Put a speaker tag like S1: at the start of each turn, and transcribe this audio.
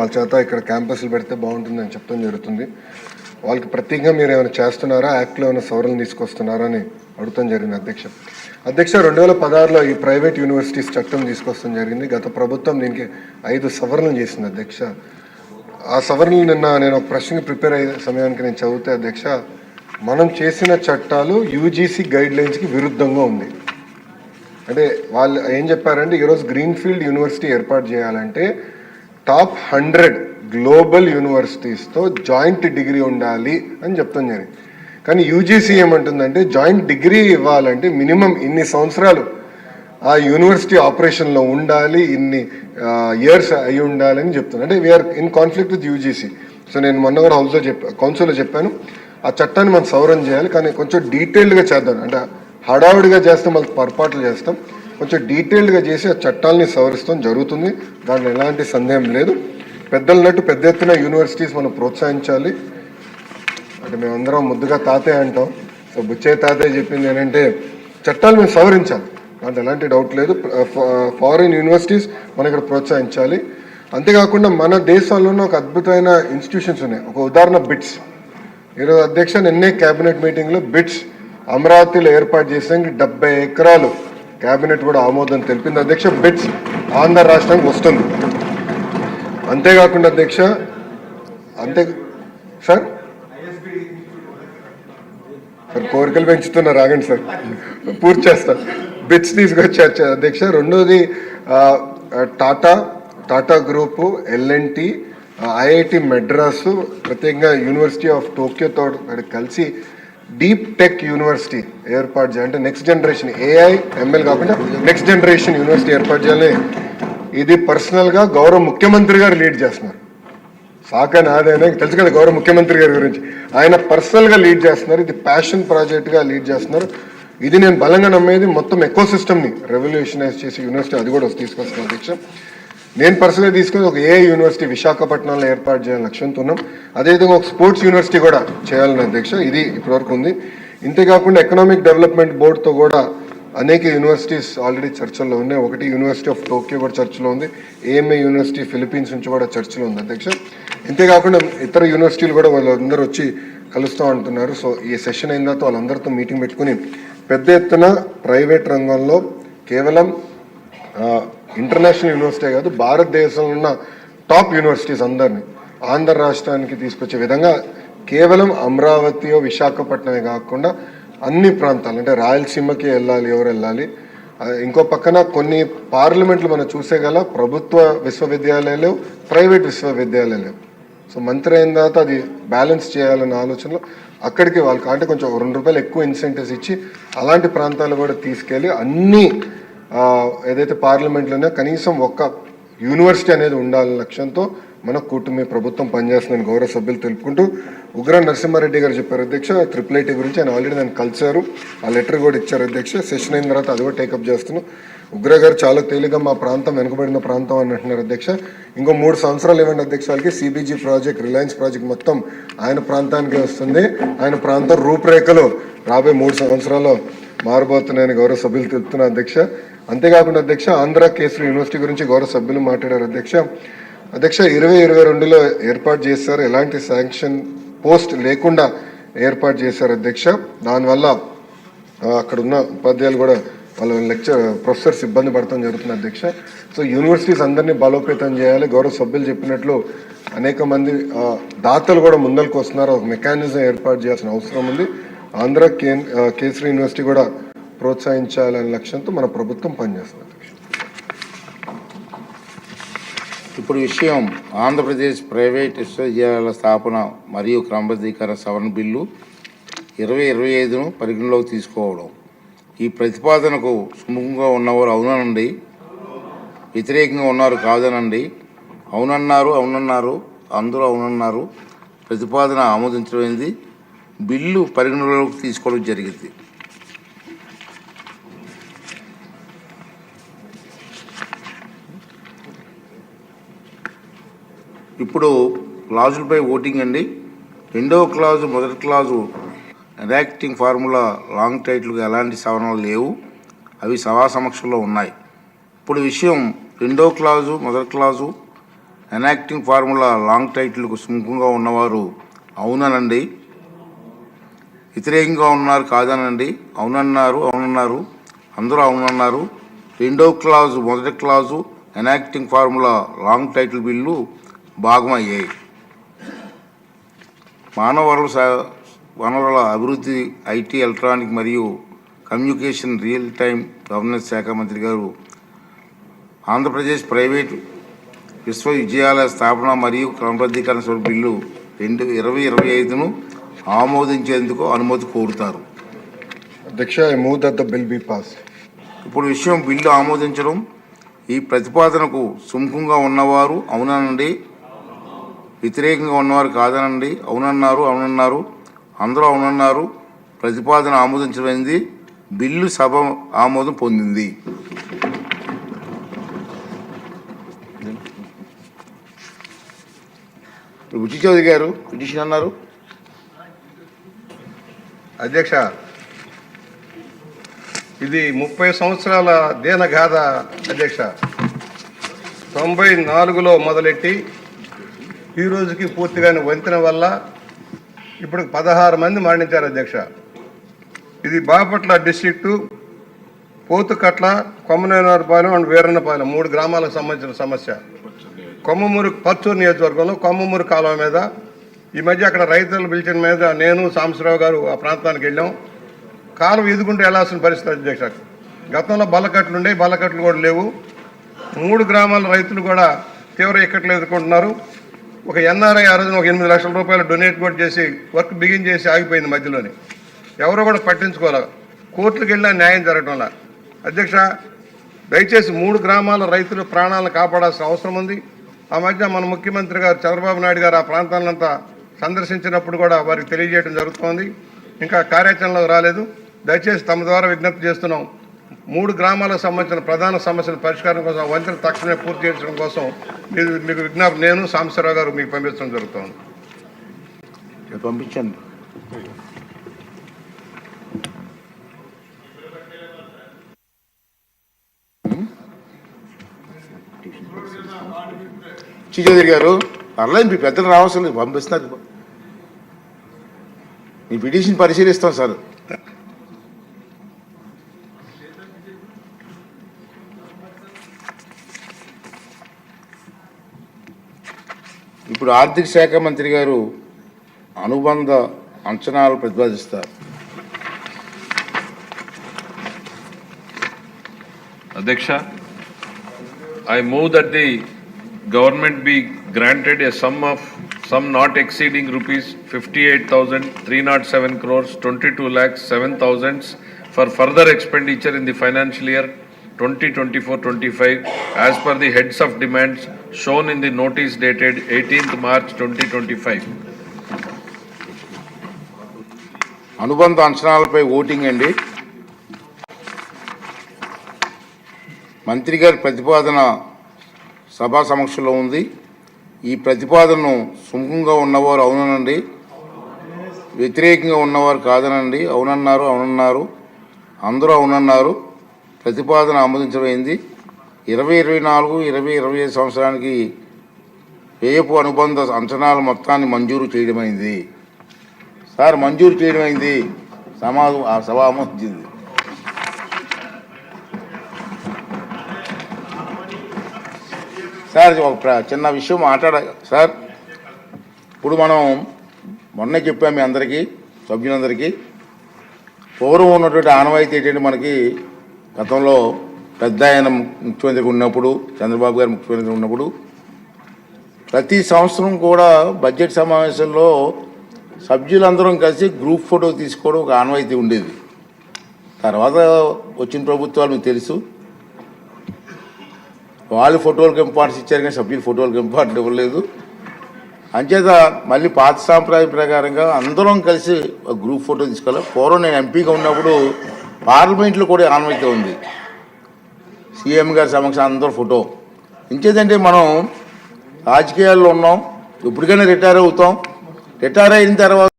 S1: వాళ్ళ చేత ఇక్కడ క్యాంపస్లు పెడితే బాగుంటుంది అని చెప్పడం జరుగుతుంది. వాళ్ళకి ప్రత్యేకంగా మీరు ఏమైనా చేస్తున్నారా? యాక్ట్లో ఏమైనా సవరణలు తీసుకొస్తున్నారా అని అడుగుతాం జరిగింది అధ్యక్ష. అధ్యక్ష రెండు వేల పదహారులో ఈ ప్రైవేట్ యూనివర్సిటీస్ చట్టం తీసుకొస్తాం జరిగింది. గత ప్రభుత్వం దీనికి ఐదు సవరణలు చేసింది అధ్యక్ష. ఆ సవరణలు నిన్న నేను ఒక ప్రశ్నకి ప్రిపేర్ అయ్యే సమయానికి నేను చదివితే అధ్యక్ష మనం చేసిన చట్టాలు యూజీసీ గైడ్ లైన్స్కి విరుద్ధంగా ఉంది. అంటే వాళ్ళు ఏం చెప్పారంటే ఈరోజు గ్రీన్ఫీల్డ్ యూనివర్సిటీ ఏర్పాటు చేయాలంటే టాప్ హండ్రెడ్ గ్లోబల్ యూనివర్సిటీస్తో జాయింట్ డిగ్రీ ఉండాలి అని చెప్తాం జరిగింది కానీ యూజీసీ ఏమంటుందంటే జాయింట్ డిగ్రీ ఇవ్వాలంటే మినిమం ఇన్ని సంవత్సరాలు ఆ యూనివర్సిటీ ఆపరేషన్లో ఉండాలి ఇన్ని ఇయర్స్ అయి ఉండాలని చెప్తున్నాను అంటే we're in conflict with UGC. So నేను మొన్న కూడా హౌస్లో చెప్పా కౌన్సిల్లో చెప్పాను. ఆ చట్టాన్ని మనం సవరణ చేయాలి కానీ కొంచెం డీటెయిల్డ్గా చేద్దాం. అంటే హడావుడిగా చేస్తాం మళ్ళీ పొరపాట్లు చేస్తాం. కొంచెం డీటెయిల్డ్గా చేసి ఆ చట్టాలని సవరిస్తాం జరుగుతుంది. దాంట్లో ఎలాంటి సందేహం లేదు. పెద్దలన్నట్టు పెద్ద ఎత్తున యూనివర్సిటీస్ మనం ప్రోత్సహించాలి. అంటే మేమందరం ముద్దుగా తాతయ్య అంటాం. సో బుచ్చే తాతయ్య చెప్పింది ఏంటంటే చట్టాలు మేము సవరించాలి. దాంట్లో ఎలాంటి డౌట్ లేదు. ఫారిన్ యూనివర్సిటీస్ మనం ఇక్కడ ప్రోత్సహించాలి. అంతేకాకుండా మన దేశంలోనే ఒక అద్భుతమైన ఇన్స్టిట్యూషన్స్ ఉన్నాయి. ఒక ఉదాహరణ బిట్స్. ఈరోజు అధ్యక్ష నిన్నే క్యాబినెట్ మీటింగ్లో బిట్స్ అమరావతిలో ఏర్పాటు చేసానికి డెబ్బై ఎకరాలు కేబినెట్ కూడా ఆమోదం తెలిపింది. అధ్యక్ష బెడ్స్ ఆంధ్ర రాష్ట్రానికి వస్తుంది. అంతేకాకుండా అధ్యక్ష అంతే సార్? సార్ కోరికలు పెంచుతున్నారు. రాగండి సార్. పూర్తి చేస్తా. బిట్స్ తీసుకొచ్చి అధ్యక్ష రెండోది Tata Tata group LNT IIT Madras ప్రత్యేకంగా యూనివర్సిటీ ఆఫ్ టోక్యోతో కలిసి డీప్ టెక్ యూనివర్సిటీ ఏర్పాటు చేయాలి అంటే నెక్స్ట్ జనరేషన్ ఏఐ ఎంఎల్ కాకుండా నెక్స్ట్ జనరేషన్ యూనివర్సిటీ ఏర్పాటు చేయాలని ఇది పర్సనల్గా గౌరవ ముఖ్యమంత్రి గారు లీడ్ చేస్తున్నారు. శాఖ నాదైనా తెలుసు కదా గౌరవ ముఖ్యమంత్రి గారి గురించి. ఆయన పర్సనల్గా లీడ్ చేస్తున్నారు. ఇది ప్యాషన్ ప్రాజెక్ట్గా లీడ్ చేస్తున్నారు. ఇది నేను బలంగా నమ్మేది మొత్తం ఎకో సిస్టమ్ని రెవల్యూషనైజ్ చేసి యూనివర్సిటీ అది కూడా తీసుకొస్తాను అధ్యక్ష. నేను పర్సనల్గా తీసుకుని ఒక ఏ యూనివర్సిటీ విశాఖపట్నంలో ఏర్పాటు చేయాలని లక్ష్యంతో ఉన్నాం అదేవిధంగా ఒక స్పోర్ట్స్ యూనివర్సిటీ కూడా చేయాలని అధ్యక్ష ఇది ఇప్పటివరకు ఉంది. ఇంతేకాకుండా ఎకనామిక్ డెవలప్మెంట్ బోర్డుతో కూడా అనేక యూనివర్సిటీస్ ఆల్రెడీ చర్చల్లో ఉన్నాయి. ఒకటి యూనివర్సిటీ ఆఫ్ టోక్యో కూడా చర్చలో ఉంది. ఏఎంఏ యూనివర్సిటీ ఫిలిప్పీన్స్ నుంచి కూడా చర్చలో ఉంది అధ్యక్ష. ఇంతేకాకుండా ఇతర యూనివర్సిటీలు కూడా వాళ్ళందరూ వచ్చి కలుస్తూ ఉంటున్నారు సో ఈ సెషన్ అయిన తర్వాత వాళ్ళందరితో మీటింగ్ పెట్టుకుని పెద్ద ఎత్తున ప్రైవేట్ రంగంలో కేవలం ఇంటర్నేషనల్ యూనివర్సిటీ కాదు భారతదేశంలో ఉన్న టాప్ యూనివర్సిటీస్ అందరినీ ఆంధ్ర రాష్ట్రానికి తీసుకొచ్చే విధంగా కేవలం అమరావతి విశాఖపట్నమే కాకుండా అన్ని ప్రాంతాలు అంటే రాయలసీమకి వెళ్ళాలి ఎవరు వెళ్ళాలి ఇంకో పక్కన కొన్ని పార్లమెంట్లు మనం చూసే గల ప్రభుత్వ విశ్వవిద్యాలయాలు ప్రైవేట్ విశ్వవిద్యాలయాలు సో మంత్రి అయిన తర్వాత అది బ్యాలెన్స్ చేయాలన్న ఆలోచనలో అక్కడికి వాళ్ళకి అంటే కొంచెం రెండు రూపాయలు ఎక్కువ ఇన్సెంటివ్స్ ఇచ్చి అలాంటి ప్రాంతాలు కూడా తీసుకెళ్ళి అన్ని ఏదైతే పార్లమెంట్లోనే కనీసం ఒక్క యూనివర్సిటీ అనేది ఉండాలనే లక్ష్యంతో మన కూటమి ప్రభుత్వం పనిచేస్తుందని గౌరవ సభ్యులు తెలుపుకుంటూ ఉగ్ర నరసింహారెడ్డి గారు చెప్పారు. అధ్యక్ష ట్రిపుల్ ఐటీ గురించి ఆయన ఆల్రెడీ నన్ను కలిశారు. ఆ లెటర్ కూడా ఇచ్చారు అధ్యక్ష. సెషన్ అయిన తర్వాత అది కూడా టేకప్ చేస్తున్నాం. ఉగ్ర గారు చాలా తేలిగా మా ప్రాంతం వెనుకబడిన ప్రాంతం అని అంటున్నారు అధ్యక్ష. ఇంకో మూడు సంవత్సరాలు ఇవ్వండి అధ్యక్షాలకి వాళ్ళకి? సిబిజీ ప్రాజెక్ట్ రిలయన్స్ ప్రాజెక్ట్ మొత్తం ఆయన ప్రాంతానికి వస్తుంది. ఆయన ప్రాంతం రూపురేఖలు రాబోయే మూడు సంవత్సరాల్లో మారబోతున్నాయని గౌరవ సభ్యులు తెలుపుతున్నారు అధ్యక్ష. అంతేకాకుండా అధ్యక్ష ఆంధ్ర కేసరి యూనివర్సిటీ గురించి గౌరవ సభ్యులు మాట్లాడారు. అధ్యక్ష అధ్యక్ష ఇరవై ఇరవై రెండులో ఏర్పాటు చేశారు. ఎలాంటి శాంక్షన్ పోస్ట్ లేకుండా ఏర్పాటు చేశారు అధ్యక్ష. దానివల్ల అక్కడ ఉన్న ఉపాధ్యాయులు కూడా వాళ్ళ లెక్చర్ ప్రొఫెసర్స్ ఇబ్బంది పడతాం జరుగుతుంది అధ్యక్ష. సో యూనివర్సిటీస్ అందరినీ బలోపేతం చేయాలి. గౌరవ సభ్యులు చెప్పినట్లు అనేక మంది దాతలు కూడా ముందరకు వస్తున్నారు. ఒక మెకానిజం ఏర్పాటు చేయాల్సిన అవసరం ఉంది. ఆంధ్ర కేసరి యూనివర్సిటీ కూడా ప్రోత్సహించాలనే లక్ష్యంతో మన ప్రభుత్వం పనిచేస్తుంది.
S2: ఇప్పుడు విషయం ఆంధ్రప్రదేశ్ ప్రైవేట్ విశ్వవిద్యాలయాల స్థాపన మరియు క్రమబద్ధీకరణ సవరణ బిల్లు ఇరవై ఇరవై ఐదును పరిగణలోకి తీసుకోవడం. ఈ ప్రతిపాదనకు సుముఖంగా ఉన్నవారు అవునండి వ్యతిరేకంగా ఉన్నారు కాదనండి. అవునన్నారు అవునన్నారు అందరూ అవునన్నారు. ప్రతిపాదన ఆమోదించడమైంది బిల్లు పరిగణలోకి తీసుకోవడం జరిగింది. ఇప్పుడు క్లాజులపై ఓటింగ్ అండి. రెండవ క్లాజు మొదటి క్లాజు ఎనాక్టింగ్ ఫార్ములా లాంగ్ టైటిల్గా ఎలాంటి సవరణలు లేవు. అవి సభా సమక్షంలో ఉన్నాయి. ఇప్పుడు విషయం రెండో క్లాజు మొదటి క్లాజు ఎనాక్టింగ్ ఫార్ములా లాంగ్ టైటిల్కు సుముఖంగా ఉన్నవారు అవుననండి. వ్యతిరేకంగా ఉన్నారు కాదనండి. అవునన్నారు అవునన్నారు. అందరూ అవునన్నారు. రెండో క్లాజు మొదటి clause enacting formula long title bill భాగమయ్యాయి. మానవ వనరుల వనరుల అభివృద్ధి ఐటీ ఎలక్ట్రానిక్ మరియు కమ్యూనికేషన్ రియల్ టైం గవర్నెన్స్ శాఖ మంత్రి గారు ఆంధ్రప్రదేశ్ ప్రైవేటు విశ్వవిద్యాలయ స్థాపన మరియు క్రమబద్ధీకరణ సభ బిల్లు రెండు ఇరవై ఇరవై ఐదును ఆమోదించేందుకు అనుమతి కోరుతారు.
S1: అధ్యక్ష I move that the bill be pass.
S2: ఇప్పుడు విషయం బిల్లు ఆమోదించడం ఈ ప్రతిపాదనకు సుముఖంగా ఉన్నవారు అవుననండి వ్యతిరేకంగా ఉన్నవారు కాదనండి. అవునన్నారు అవునన్నారు. అందరూ అవునన్నారు. ప్రతిపాదన ఆమోదించబడింది. బిల్లు సభ ఆమోదం పొందింది. రుచి చౌదరి గారు పిటిషన్ అన్నారు.
S3: అధ్యక్ష ఇది ముప్పై సంవత్సరాల దేనగాథ అధ్యక్ష. తొంభై నాలుగులో మొదలెట్టి ఈ రోజుకి పూర్తిగానే వంతెన వల్ల ఇప్పుడు పదహారు మంది మరణించారు అధ్యక్ష. ఇది బాపట్ల డిస్ట్రిక్టు పోతుకట్ల కొమ్మనేనపాలెం అండ్ వీరన్నపాలెం మూడు గ్రామాలకు సంబంధించిన సమస్య. కొమ్మమూరు పచ్చూరు నియోజకవర్గంలో కొమ్మమూరు కాలువ మీద ఈ మధ్య అక్కడ రైతులు పిలిచిన మీద నేను సాంబశ్రావు గారు ఆ ప్రాంతానికి వెళ్ళాం. కాలువ ఎదుగుంటే వెళ్ళాల్సిన పరిస్థితి అధ్యక్ష? గతంలో బల్లకట్లు ఉండే బల్లకట్లు కూడా లేవు. మూడు గ్రామాల రైతులు కూడా తీవ్ర ఇక్కట్లు ఎదుర్కొంటున్నారు. ఒక ఎన్ఆర్ఐ ఆ రోజున ఒక ఎనిమిది లక్షల రూపాయలు డొనేట్ కూడా చేసి వర్క్ బిగిన్ చేసి ఆగిపోయింది మధ్యలోనే. ఎవరో కూడా పట్టించుకోవాలి. కోర్టులకు వెళ్ళినా న్యాయం జరగడంలా అధ్యక్ష దయచేసి మూడు గ్రామాల రైతులు ప్రాణాలను కాపాడాల్సిన అవసరం ఉంది. ఆ మధ్య మన ముఖ్యమంత్రి గారు చంద్రబాబు నాయుడు గారు ఆ ప్రాంతాలంతా సందర్శించినప్పుడు కూడా వారికి తెలియజేయడం జరుగుతోంది. ఇంకా కార్యాచరణలో రాలేదు. దయచేసి తమ ద్వారా విజ్ఞప్తి చేస్తున్నాం. మూడు గ్రామాలకు సంబంధించిన ప్రధాన సమస్యల పరిష్కారం కోసం వంతెన తక్షణమే పూర్తి చేయడం కోసం మీరు మీకు విజ్ఞాపన నేను సాంబశివరావు గారు మీకు పంపించడం జరుగుతుంది.
S2: పంపించండి. చౌదరి గారు పర్లేదు మీ పెద్దలు రావాల్సిన పంపిస్తున్నారు. మీ పిటిషన్ పరిశీలిస్తాం సార్. ఇప్పుడు ఆర్థిక శాఖ మంత్రి గారు అనుబంధ అంచనాలు ప్రతిపాదిస్తారు.
S4: అధ్యక్ష I move that the government be granted a sum of sum not exceeding rupees fifty eight thousand three not seven crores twenty two lakhs seven thousands for further expenditure in the financial year twenty twenty four twenty five as per the heads of demands shown in the notice dated eighteenth March twenty twenty-five.
S2: అనుబంధ అంచనాలపై voting అండి. మంత్రి గారి ప్రతిపాదన సభా సమక్షంలో ఉంది. ఈ ప్రతిపాదనను సుముఖంగా ఉన్నవారు అవుననండి. వ్యతిరేకంగా ఉన్నవారు కాదనండి. అవునన్నారు అవునన్నారు. అందరూ అవునన్నారు. ప్రతిపాదన ఆమోదించబడింది. ఇరవై ఇరవై నాలుగు ఇరవై ఇరవై ఐదు సంవత్సరానికి వ్యయపు అనుబంధ అంచనాల మొత్తాన్ని మంజూరు చేయడమైంది. సార్ మంజూరు చేయడమైంది. సమాజం ఆ సభ సార్ ఒక చిన్న విషయం మాట్లాడ సార్ ఇప్పుడు మనం మొన్నే చెప్పాం మీ అందరికీ సభ్యులందరికీ. పూర్వం ఉన్నటువంటి ఆనవాయితీ ఏంటంటే మనకి గతంలో పెద్ద ఆయన ముఖ్యమంత్రి ఉన్నప్పుడు చంద్రబాబు గారు ముఖ్యమంత్రి ఉన్నప్పుడు ప్రతి సంవత్సరం కూడా బడ్జెట్ సమావేశంలో సభ్యులందరం కలిసి గ్రూప్ ఫోటో తీసుకోవడం ఒక ఆనవాయితీ ఉండేది. తర్వాత వచ్చిన ప్రభుత్వాలు మీకు తెలుసు. వాళ్ళు ఫోటోలకు ఇంపార్టెన్స్ ఇచ్చారు కానీ సభ్యులు ఫోటోలకు ఇంపార్టెన్స్ ఇవ్వలేదు అంచేత మళ్ళీ పాత సాంప్రదాయం ప్రకారంగా అందరం కలిసి గ్రూప్ ఫోటో తీసుకోవాలి. పూర్వం నేను ఎంపీగా ఉన్నప్పుడు పార్లమెంట్లో కూడా ఆనవాయితీ ఉంది. సీఎం గారి సమక్షం అందరూ ఫోటో. ఇంకేదంటే మనం రాజకీయాల్లో ఉన్నాం. ఇప్పటికైనా రిటైర్ అవుతాం. రిటైర్ అయిన తర్వాత